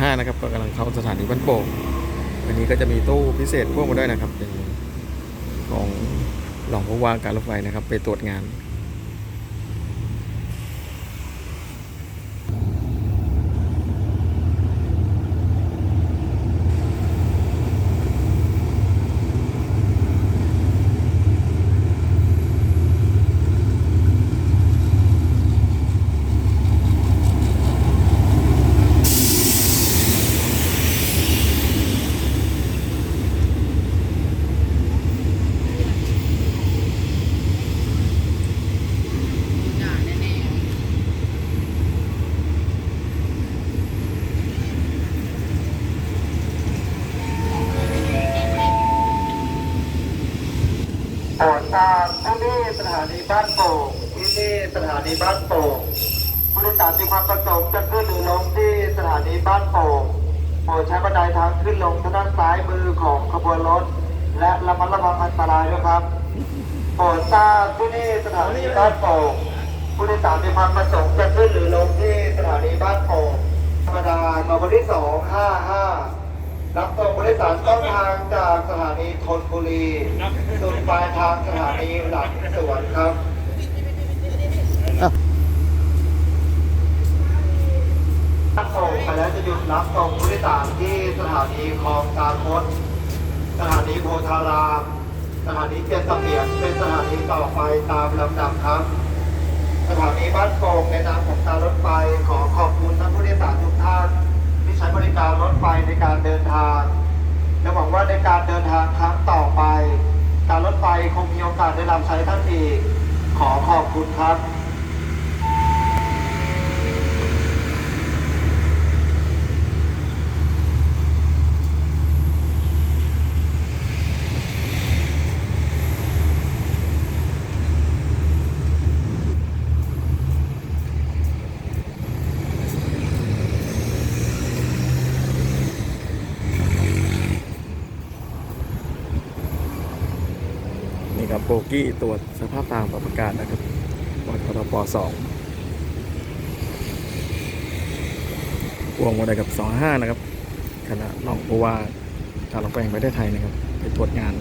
ห้านะครับก็กำลังเข้าสถานีบ้านโป่งวันนี้ก็จะมีตู้พิเศษพ่วงมาด้วยนะครับ เป็นของรองผู้ว่าการรถไฟนะครับ ไปตรวจงาน โปรดทราบที่นี่สถานีบ้านโป่งที่นี่สถานีบ้านโป่งผู้โดยสารมีความประสงค์จะขึ้นหรือลงที่สถานีบ้านโป่งโปรดใช้บันไดทางขึ้นลงทางด้านซ้ายมือของขบวนรถ และระมัดระวังอันตรายด้วยครับโปรดทราบที่นี่สถานีบ้านโป่งผู้โดยสารมีความประสงค์จะขึ้นหรือลงที่สถานีบ้านโป่งธรรมดาขบวนที่สองห้าห้า รับส่งผู้โดยสารต้นทางจากสถานีธนบุรีสู่ปลายทางสถานีหลังสวนครับรับ ส่งไปแล้วจะหยุดรับส่งผู้โดยสารที่สถานีคลองตาคดสถานีโพธาราม สถานีเจยนเสมียนเป็นสถานีต่อไปตามลำดับครับ สถานีบ้านโป่งในนามของกา การเดินทางครั้งต่อไป การรถไฟคงมีโอกาสได้รับใช้ท่านอีก ขอขอบคุณครับ กับโบกี้ตรวจสภาพทางปรับอากาศนะครับบกทปสองวงมาได้กับสองห้านะครับคณะรองผู้ว่าการรถไฟแห่งประเทศไทยนะครับ ไปตรวจงาน